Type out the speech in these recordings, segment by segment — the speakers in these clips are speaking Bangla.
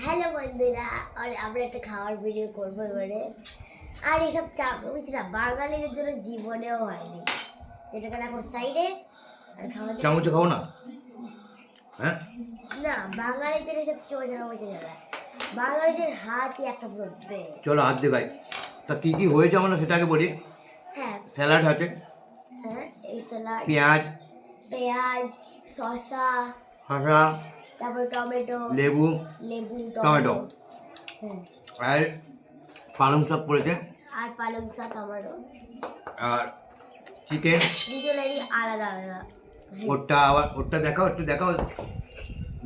হ্যালো বন্ধুরা আর আমরা একটা খাওয়ার ভিডিও করব এবারে। আর এইসব চাপ বুঝছি না বাঙালিদের জন্য জীবনেও হয়নি। যেটাকে রাখো সাইডে আর খাওয়া চামচে খাব না? হ্যাঁ? না বাঙালিদের এসব চোখে চামচে যাবে। বাঙালিদের হাতই একটা পুরো চলো হাত দেখাই। তা কী কী হয়েছে আমরা সেটা আগে বলি। হ্যাঁ। স্যালাড আছে। হ্যাঁ এই স্যালাড। পেঁয়াজ। পেঁয়াজ শসা। শসা। তারপর টমেটো। লেবু। লেবু টমেটো। আর পালং শাক পড়েছে। আর পালং শাক টমেটো আর চিকেন। দুজনেরই আলাদা আলাদা। ওরটা আবার ওরটা দেখাও একটু দেখাও।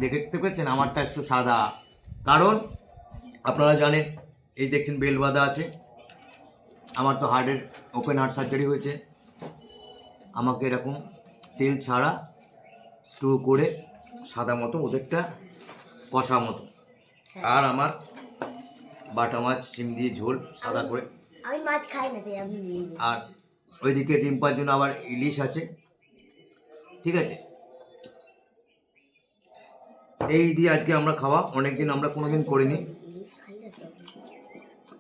দেখে দেখতে পাচ্ছেন আমারটা একটু সাদা। কারণ আপনারা জানেন এই দেখছেন বেল বাঁধা আছে। আমার তো হার্টের ওপেন হার্ট সার্জারি হয়েছে। আমাকে এরকম তেল ছাড়া স্ট্রো করে সাদা মতো ওদেরটা কষা মতো। আর আমার বাটা মাছ সিম দিয়ে ঝোল সাদা করে। আমি মাছ খাই না আর ওইদিকে ডিম্পার জন্য আবার ইলিশ আছে। ঠিক আছে? এই দিয়ে আজকে আমরা খাওয়া। অনেকদিন আমরা কোনোদিন করিনি।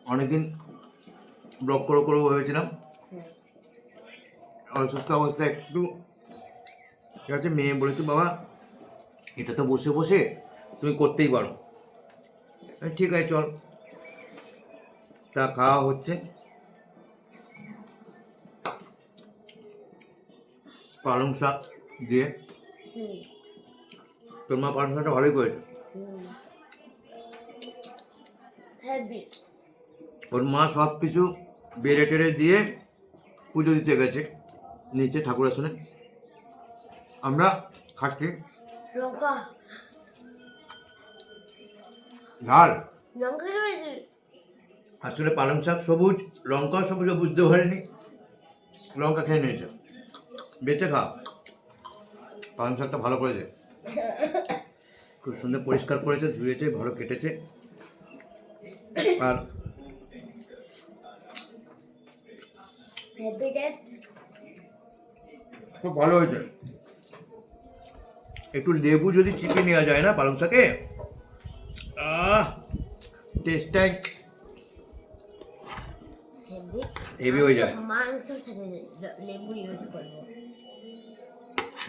অনেকদিন ব্লক করে করে ভেবেছিলাম। হ্যাঁ। অসুস্থ অবস্থায় একটু ঠিক আছে? মেয়ে বলেছে বাবা এটা তো বসে বসে তুমি করতেই পারো। ঠিক আছে চল। তা খাওয়া হচ্ছে। পালং শাক দিয়ে। তোর মা পালং শাকটা ভালোই করেছে। ওর মা সব কিছু বেড়ে টেড়ে দিয়ে পুজো দিতে গেছে। নিচে ঠাকুর আসনে আমরা খাচ্ছি। লঙ্কা ঝাল। লঙ্কা আসলে পালং শাক সবুজ লঙ্কা সবুজ বুঝতে পারিনি লঙ্কা খেয়ে নিয়েছে। বেঁচে খা। পালং শাকটা ভালো করেছে। খুব সুন্দর পরিষ্কার করেছে ধুয়েছে ভালো কেটেছে। আর খুব ভালো হয়েছে। একটু লেবু যদি চিপে নেওয়া যায় না পালং শাকে? আহ টেস্টটাই হেভি হয়ে যায়। মাংসের সাথে লেবু ইউজ করব।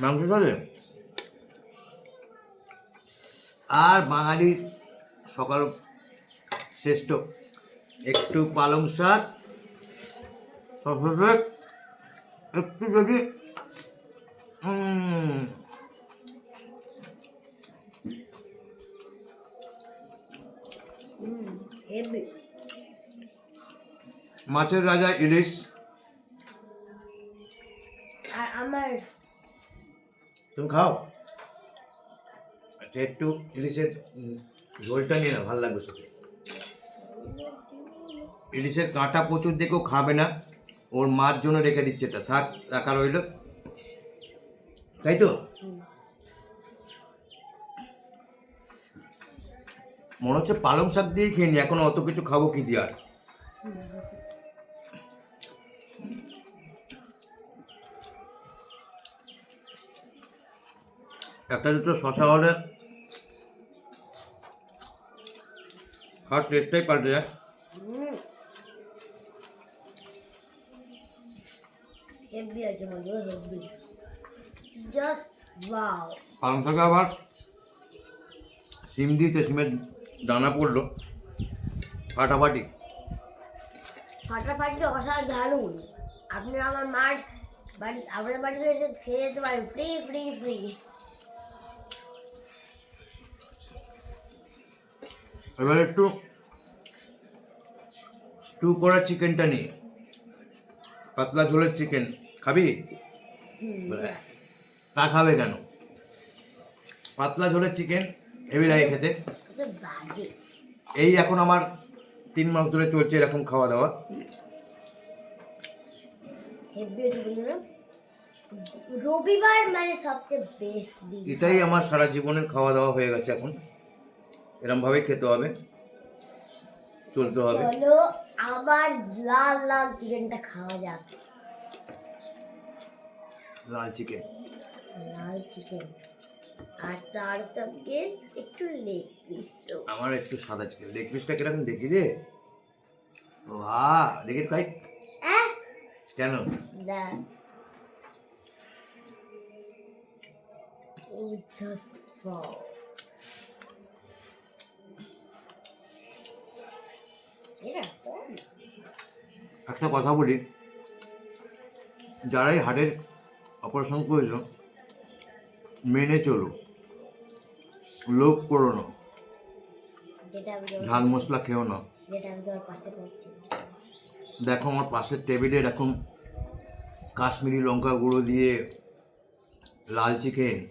মাংস সাথে আর বাঙালি সকাল শ্রেষ্ঠ। একটু পালং শাক তারপরে একটু যদি মাছের রাজা ইলিশ। আর আমার তুমি খাও। আচ্ছা একটু ইলিশের ঝোলটা নিয়ে না ভালো লাগবে সেটা ইলিশের কাঁটা প্রচুর দেখেও খাবে না। ওর মার জন্য রেখে দিচ্ছে এটা। থাক রাখা রইল। তাই তো? মনে হচ্ছে পালং শাক দিয়ে খেয়ে নি এখন অত কিছু খাব কি দিয়ে আর? একটা দুটো শশা হলে খাওয়ার টেস্টটাই পাল্টে যায়। হুম হেভি আছে বন্ধু হেভি জাস্ট ওয়াও পালং শাকে আবার সিম দিতে সিমের দানা পড়ল। ফাটাফাটি। ফাটাফাটি অসাধারণ আপনি আমার মার বাড়ি আপনার বাড়িতে এসে খেয়ে যেতে পারেন। ফ্রি ফ্রি ফ্রি এবার একটু স্টু করা চিকেনটা নিই পাতলা ঝোলের চিকেন খাবি? তা খাবে কেন? পাতলা ঝোলের চিকেন হেভি লাগে খেতে এই এখন আমার তিন মাস ধরে চলছে এরকম খাওয়া দাওয়া রবিবার মানে সবচেয়ে বেস্ট দিন। এটাই আমার সারা জীবনের খাওয়া দাওয়া হয়ে গেছে এখন। এরমভাবেই খেতে হবে। চলতে হবে। চলো আবার লাল লাল চিকেনটা খাওয়া যাক। লাল চিকেন। লাল চিকেন। আর তার সঙ্গে একটু লেগ আমার একটু সাদা চিকেন লেগ পিসটা কীরকম দেখি ও হা দেখি তাই আহ! কেন? একটা কথা বলি। যারাই হার্টের অপারেশন করেছ মেনে চলো। লোভ করো না। ঝাল মশলা খেও না। দেখো আমার পাশের টেবিলে এরকম কাশ্মীরি লঙ্কা গুঁড়ো দিয়ে লাল চিকেন।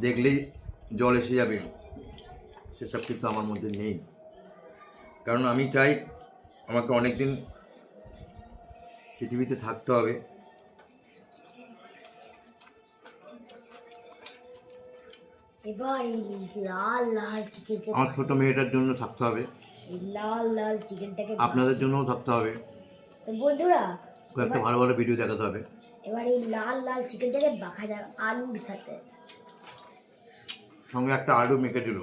দেখলেই জল এসে যাবে। সেসব কিন্তু আমার মধ্যে নেই। কারণ আমি চাই আমাকে অনেক দিন পৃথিবীতে থাকতে হবে। এবার লাল লাল চিকেনটা আমার ছোট মেয়েটার জন্য থাকতে হবে। লাল লাল চিকেনটাকে আপনাদের জন্যও থাকতে হবে। তো বন্ধুরা কয়েকটা ভালো ভালো ভিডিও দেখাতে হবে। এবার এই লাল লাল চিকেনটাকে বাঁকা যাক আলুর সাথে। সঙ্গে একটা আলু মেখে দিল।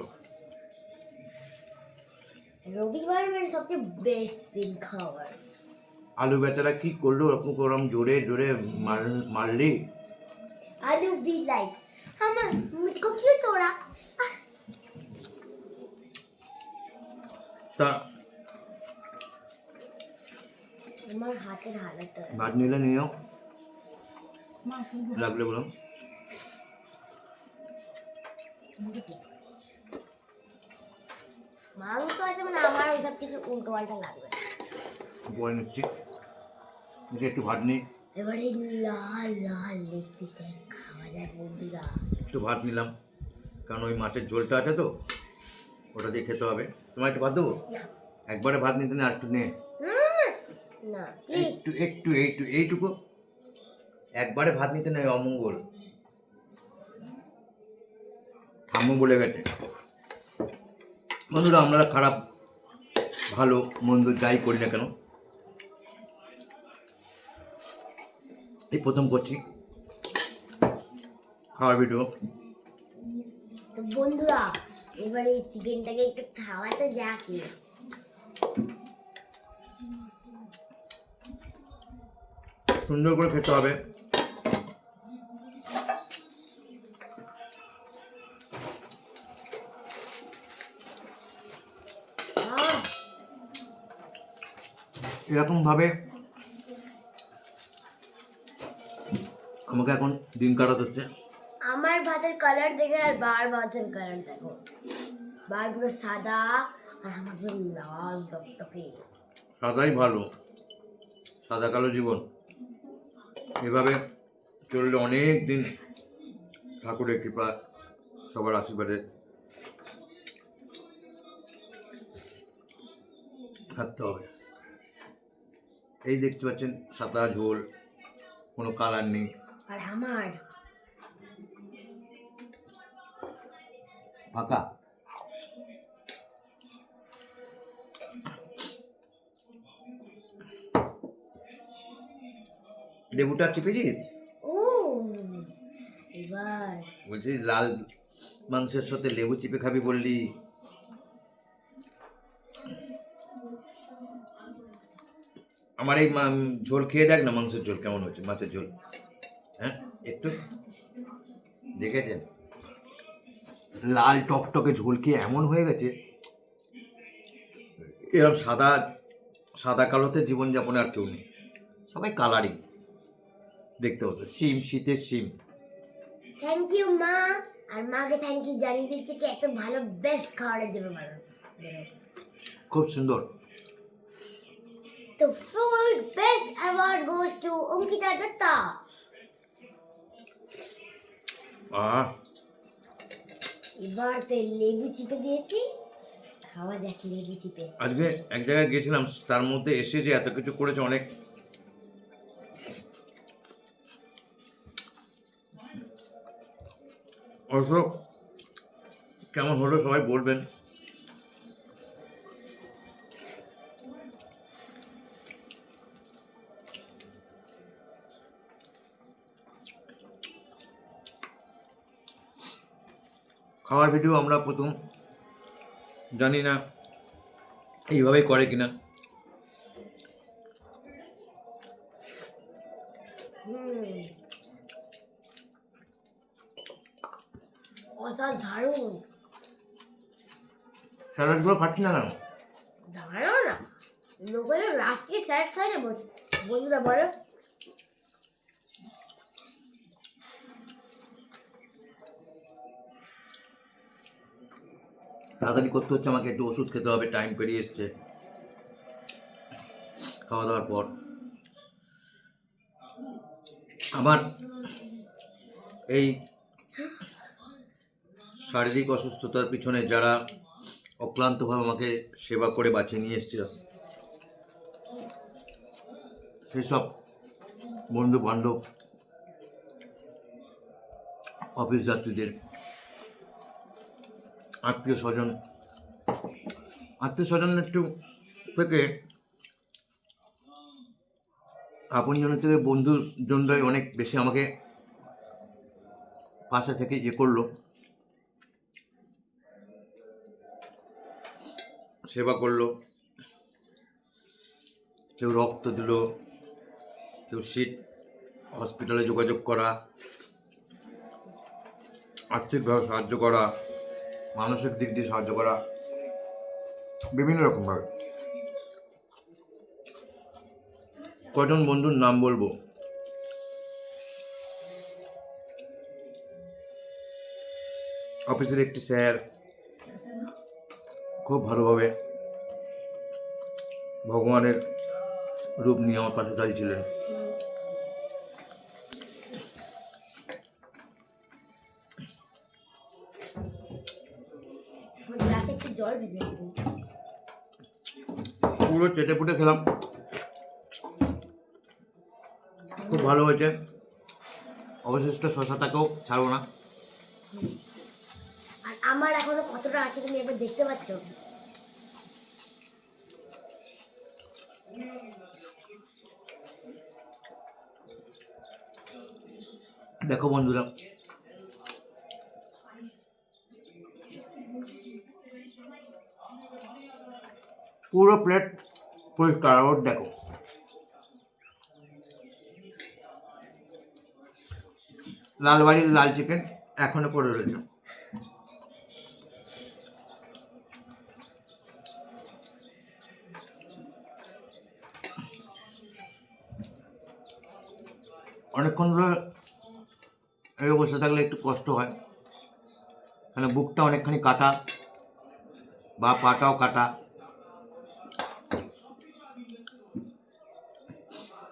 রবিবার মানে সবচেয়ে বেস্ট দিন খাওয়ার আলু বেচারা কি করল? ওরকম ওরকম জোরে জোরে মারলি? আলু বি লাইক Hemen kokuyor তোরা তা আমার হাতের হালত ভাত নিলে নিও। লাগলে বলো। মাংস আছে মানে আমার ওইসব কিছু উল্টো পাল্টা লাগবে বলে নিচ্ছি। একটু ভাত নিই। এবারে লাল লাল লেগ পিসটা খাওয়া যায় বন্ধুরা। একটু ভাত নিলাম কারণ ওই মাছের ঝোলটা আছে তো ওটা দিয়ে খেতে হবে। তোমার একটু ভাত দেবো? একবারে ভাত নিতে না একটু নে। একটু একটু এইটু এইটুকু। একবারে ভাত নিতে নেই অমঙ্গল। ঠাম্মু বলে গেছে। বন্ধুরা আমরা খারাপ ভালো মন্দ যাই করি না কেন এই প্রথম করছি। খাওয়ার ভিডিও তো বন্ধুরা এবারে এই চিকেনটাকে একটু খাওয়াতে যাকে সুন্দর করে খেতে হবে। আহ, এরকমভাবে আমাকে এখন দিন কাটাতে হচ্ছে আমার ভাতের কালার দেখে আর বার ভাতের কালার দেখো। বার পুরো সাদা আর আমার পুরো লাল টকটকে। সাদাই ভালো। সাদা কালো জীবন। এভাবে চললে অনেক দিন ঠাকুরের কৃপা সবার আশীর্বাদে। থাকতে হবে। এই দেখতে পাচ্ছেন সাদা ঝোল কোনো কালার নেই। আর আমার। ফাঁকা। লেবুটা চিপেছিস? ও এবার। বলছি লাল মাংসের সাথে লেবু চিপে খাবি বললি। আমার এই ঝোল খেয়ে দেখ না মাংসের ঝোল কেমন হচ্ছে মাছের ঝোল। একটু দেখেছেন? লাল টকটকে ঝোল খেয়ে এমন হয়ে গেছে এরকম সাদা সাদা কালোতে জীবনযাপনে আর কেউ নেই। সবাই কালারিং। দেখতে হচ্ছে শিম শীতের সিম থ্যাংক ইউ মা। আর মাকে থ্যাংক ইউ জানিয়ে দিচ্ছি কি এত ভালো বেস্ট খাবারের জন্য বানানো। খুব সুন্দর। তো food best award goes to Ankita Dutta. এবার তো লেবু চিপে দিয়েছি খাওয়া যাক লেবু চিপে। আজকে এক জায়গায় গেছিলাম তার মধ্যে এসে যে এত কিছু করেছে অনেক। অবশ্য কেমন হলো সবাই বলবেন। খাওয়ার ভিডিও আমরা প্রথম জানি না এইভাবে করে কিনা। অসাধারণ স্যালাডগুলো খাচ্ছি না কেন? দাঁড়াও না। লোকেরা রাত্রে স্যার খায় না বল- বন্ধুরা বলো। তাড়াতাড়ি করতে হচ্ছে, আমাকে একটু ওষুধ খেতে হবে টাইম পেরিয়ে এসছে। খাওয়া দাওয়ার পর। আমার এই শারীরিক অসুস্থতার পিছনে যারা অক্লান্তভাবে আমাকে সেবা করে বাঁচিয়ে নিয়ে এসছিল, সেসব বন্ধু বান্ধব অফিস যাত্রীদের আত্মীয় স্বজন। আত্মীয় স্বজন একটু থেকে আপনজনের থেকে বন্ধুর জনরাই অনেক বেশি আমাকে পাশে থেকে ইয়ে করল। সেবা করল। কেউ রক্ত দিল, কেউ সিট, হসপিটালে যোগাযোগ করা, আর্থিকভাবে সাহায্য করা। মানসিক দিক দিয়ে সাহায্য করা, বিভিন্ন রকমভাবে। কজন বন্ধুর নাম বলব? অফিসের একটি স্যার, খুব ভালোভাবে ভগবানের রূপ নিয়ে আমার পাশে দাঁড়িয়েছিলেন পুরো চেটে পুটে খেলাম। খুব ভালো হয়েছে। অবশিষ্ট শশাটাকেও ছাড়বো না। আর আমার এখনও কতটা আছে তুমি একবার দেখতে পাচ্ছ? দেখো বন্ধুরা। পুরো প্লেট পরিষ্কার ওর দেখো। লালবাড়ির লাল চিকেন এখনও পড়ে রয়েছে। অনেকক্ষণ ধরে এই বসে থাকলে একটু কষ্ট হয়। মানে বুকটা অনেকখানি কাটা বা পাটাও কাটা।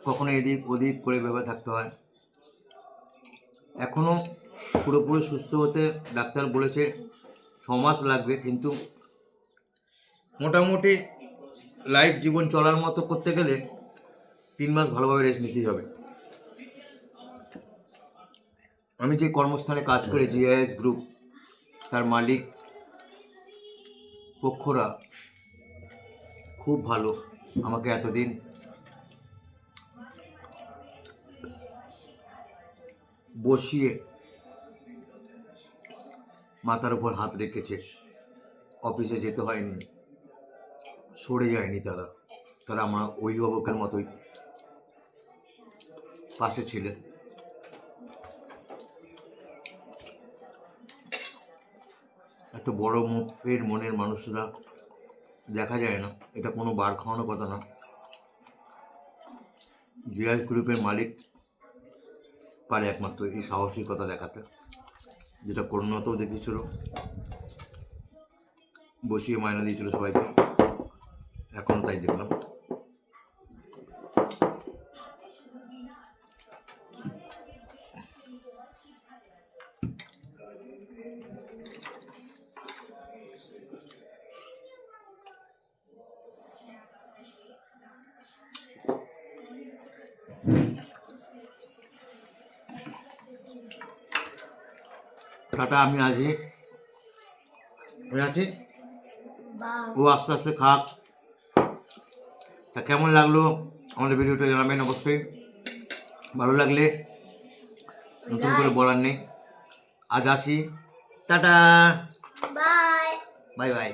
কখনো এদিক ওদিক করে ভেবে থাকতে হয়। এখনও পুরোপুরি সুস্থ হতে ডাক্তার বলেছে ছ মাস লাগবে কিন্তু মোটামুটি লাইফ জীবন চলার মতো করতে গেলে তিন মাস ভালোভাবে রেস্ট নিতেই হবে। আমি যে কর্মস্থানে কাজ করি জিআইএস গ্রুপ তার মালিক পক্ষরা খুব ভালো, আমাকে এতদিন বসিয়ে মাথার উপর হাত রেখেছে। অফিসে যেতে হয়নি। সরে যায়নি তারা। তারা আমার অভিভাবকের মতোই পাশে ছিলেন। এত বড় মুখের মনের মানুষরা দেখা যায় না। এটা কোনো বার খাওয়ানোর কথা না। জিআই গ্রুপের মালিক পারে একমাত্র এই সাহসিকতা দেখাতে, যেটা করোনাতেও দেখিয়েছিল। বসিয়ে মায়না দিয়েছিল সবাইকে। এখন তাই দেখলাম। টাটা আমি আছি আছি ও আস্তে আস্তে খাক। তা কেমন লাগল আমাদের ভিডিওটা জানাবেন অবশ্যই। ভালো লাগলে নতুন করে বলার নেই। আজ আসি। টাটা। Bye bye bye.